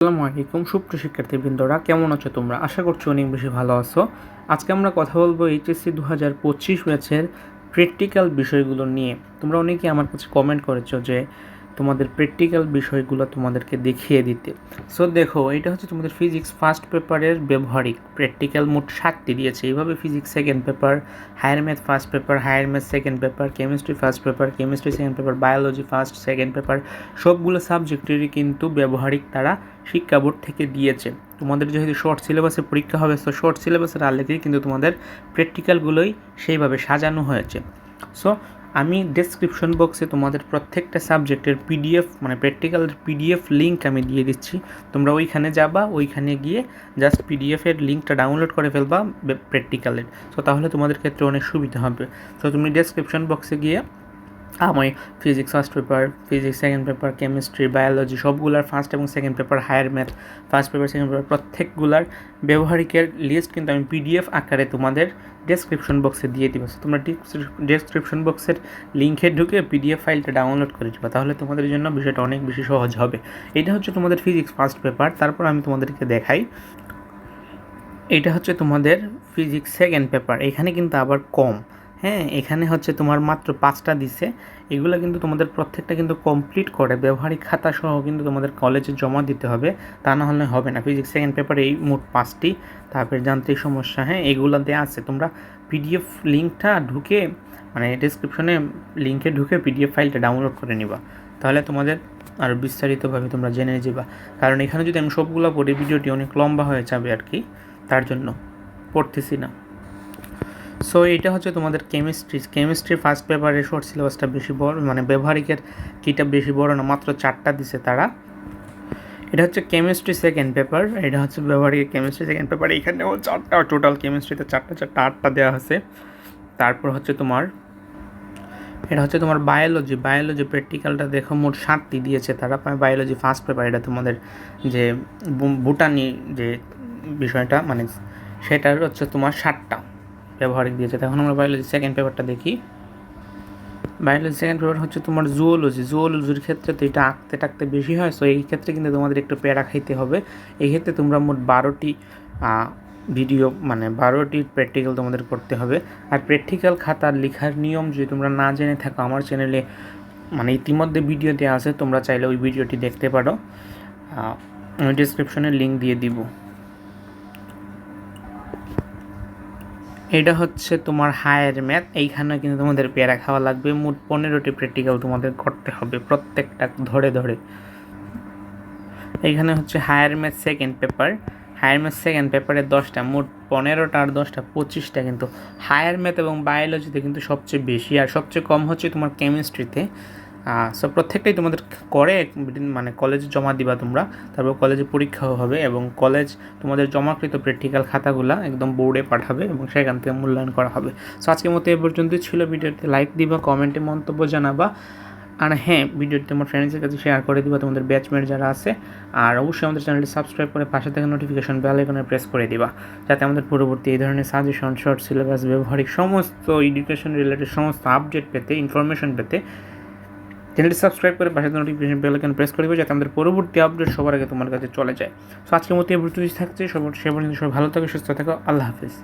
আসসালামু আলাইকুম সুপ্রিয় শিক্ষার্থীবৃন্দরা, কেমন আছো তোমরা? আশা করছি অনেক বেশি ভালো আছো। আজকে আমরা কথা বলব এইচএসসি দু হাজার পঁচিশ ব্যাচের প্র্যাকটিক্যাল বিষয়গুলো নিয়ে। তোমরা অনেকেই আমার কাছে কমেন্ট করেছ যে তোমাদের প্র্যাকটিক্যাল বিষয়গুলো তোমাদেরকে দেখিয়ে দিতে। সো দেখো, এটা হচ্ছে তোমাদের ফিজিক্স ফার্স্ট পেপারের ব্যবহারিক। প্র্যাকটিক্যাল মোট সাতটি দিয়েছে। এইভাবে physics second paper higher math first paper higher math second paper chemistry first paper chemistry second paper biology first second paper সবগুলো সাবজেক্টেরই কিন্তু ব্যবহারিক তারা শিক্ষা বোর্ড থেকে দিয়েছে। তোমাদের যেহেতু শর্ট সিলেবাসে পরীক্ষা হবে তো শর্ট সিলেবাসের আলেতেই কিন্তু তোমাদের প্র্যাকটিক্যালগুলোই সেইভাবে সাজানো হয়েছে। সো আমি ডেসক্রিপশন বক্সে তোমাদের প্রত্যেকটা সাবজেক্টের পিডিএফ মানে প্র্যাকটিক্যালের পিডিএফ লিঙ্ক আমি দিয়ে দিচ্ছি। তোমরা ওইখানে যাবা, ওইখানে গিয়ে জাস্ট পিডিএফের লিঙ্কটা ডাউনলোড করে ফেলবা প্র্যাকটিক্যালের সো তাহলে তোমাদের ক্ষেত্রে অনেক সুবিধা হবে। সো তুমি ডেসক্রিপশন বক্সে গিয়ে আমি physics first paper physics second paper chemistry biology সবগুলার ফার্স্ট এবং second paper higher math first paper second paper প্রত্যেকগুলার ব্যবহারিকের লিস্ট কিন্তু আমি পিডিএফ আকারে তোমাদের ডেসক্রিপশন বক্সে দিয়ে দিব। তোমরা ডেসক্রিপশন বক্সের লিঙ্কে ঢুকে পিডিএফ ফাইলটা ডাউনলোড করে দিবা, তাহলে তোমাদের জন্য বিষয়টা অনেক বেশি সহজ হবে। এটা হচ্ছে তোমাদের ফিজিক্স ফার্স্ট পেপার তারপর আমি তোমাদেরকে দেখাই। এটা হচ্ছে তোমাদের ফিজিক্স সেকেন্ড পেপার এখানে কিন্তু আবার কম। হ্যাঁ এখানে হচ্ছে তোমার মাত্র পাঁচটা দিছে। এগুলো কিন্তু তোমাদের প্রত্যেকটা কিন্তু কমপ্লিট করে। ব্যবহারিক খাতা সহ কিন্তু তোমাদের কলেজে জমা দিতে হবে। তা না হলে হবে না। ফিজিক্স সেকেন্ড পেপারে এই মোট পাঁচটি। তারপরে যান্ত্রিক সমস্যা হ্যাঁ এগুলোতে আছে। তোমরা পিডিএফ লিঙ্কটা ঢুকে মানে ডিসক্রিপশনে লিঙ্কে ঢুকে পিডিএফ ফাইলটা ডাউনলোড করে নিবা। তাহলে তোমাদের আরও বিস্তারিতভাবে তোমরা জেনে যাবা কারণ এখানে যদি আমি সবগুলো পড়ি ভিডিওটি অনেক লম্বা হয়ে যাবে আর কি। তার জন্য পড়তেছি না। সো এটা হচ্ছে তোমাদের কেমিস্ট্রি কেমিস্ট্রি ফার্স্ট পেপারের শর্ট সিলেবাসটা বেশি বড় মানে ব্যবহারিকের কিটা বেশি বড় না, মাত্র চারটা দিছে তারা। এটা হচ্ছে কেমিস্ট্রি সেকেন্ড পেপার এটা হচ্ছে ব্যবহারিক কেমিস্ট্রি সেকেন্ড পেপার এখানেও চারটা টোটাল কেমিস্ট্রিতে চারটা চারটা, আটটা দেওয়া আছে। তারপর হচ্ছে তোমার, এটা হচ্ছে তোমার বায়োলজি বায়োলজি প্র্যাকটিক্যালটা দেখো মোট সাতটি দিয়েছে তারা বায়োলজি ফার্স্ট পেপার এটা তোমাদের যে ভুটানি যে বিষয়টা মানে সেটার হচ্ছে তোমার সাতটা। ব্যবহারিক দিয়েছে। তখন আমরা বায়োলজি সেকেন্ড পেপারটা দেখি। বায়োলজি সেকেন্ড পেপার হচ্ছে তোমার জুওলজি জুওলজির ক্ষেত্রে তো এটা আঁকতে টাকতে বেশি হয় সো এই ক্ষেত্রে কিন্তু তোমাদের একটু প্যারা খাইতে হবে। এই ক্ষেত্রে তোমরা মোট বারোটি ভিডিও মানে বারোটি প্র্যাকটিক্যাল তোমাদের করতে হবে। আর প্র্যাকটিক্যাল খাতার লেখার নিয়ম যদি তোমরা না জেনে থাকো, আমার চ্যানেলে মানে ইতিমধ্যে ভিডিও দেওয়া আছে, তোমরা চাইলে ওই ভিডিওটি দেখতে পারো। আমি ডিসক্রিপশনে লিঙ্ক দিয়ে দিব। এটা হচ্ছে তোমার হায়ার ম্যাথ। এইখানে কিন্তু তোমাদের পেয়ারা খাওয়া লাগবে। মোট পনেরোটি প্র্যাকটিক্যাল তোমাদের করতে হবে প্রত্যেকটা ধরে ধরে। এইখানে হচ্ছে higher math second paper higher math second পেপারে দশটা, মোট পনেরোটা আর দশটা, পঁচিশটা কিন্তু। হায়ার ম্যাথ এবং বায়োলজিতে কিন্তু সবচেয়ে বেশি আর সবচেয়ে কম হচ্ছে তোমার কেমিস্ট্রিতে সো প্রত্যেকটাই তোমাদের করে মানে কলেজে জমা দিবা তোমরা। তারপর কলেজে পরীক্ষাও হবে এবং কলেজ তোমাদের জমাকৃত প্র্যাকটিক্যাল খাতাগুলো একদম বোর্ডে পাঠাবে এবং সেখান থেকে মূল্যায়ন করা হবে। সো আজকের মতো এ পর্যন্তই ছিল। ভিডিওতে লাইক দিবা কমেন্টে মন্তব্য জানাবা। আর হ্যাঁ ভিডিওটি তোমার ফ্রেন্ডসের কাছে শেয়ার করে দিবা, তোমাদের ব্যাচমেট যারা আছে। আর অবশ্যই আমাদের চ্যানেলটি সাবস্ক্রাইব করে পাশে থেকে নোটিফিকেশন বেল আইকনে প্রেস করে দিবা, যাতে আমাদের পরবর্তী এই ধরনের সাজেশন শর্ট সিলেবাস ব্যবহারিক সমস্ত এডুকেশন রিলেটেড সমস্ত আপডেট পেতে ইনফরমেশন পেতে চ্যানেলটি সাবস্ক্রাইব করে পাশে নোটিফিকেশন বেল আইকন প্রেস করে দিবে যাতে আমাদের পরবর্তী আপডেট সবার আগে তোমার কাছে চলে যায়। সো আজকের মতো এই পর্যন্তই থাকছে। সবার সে পর্যন্ত সবাই ভালো থাকো, সুস্থ থাকো। আল্লাহ হাফিজ।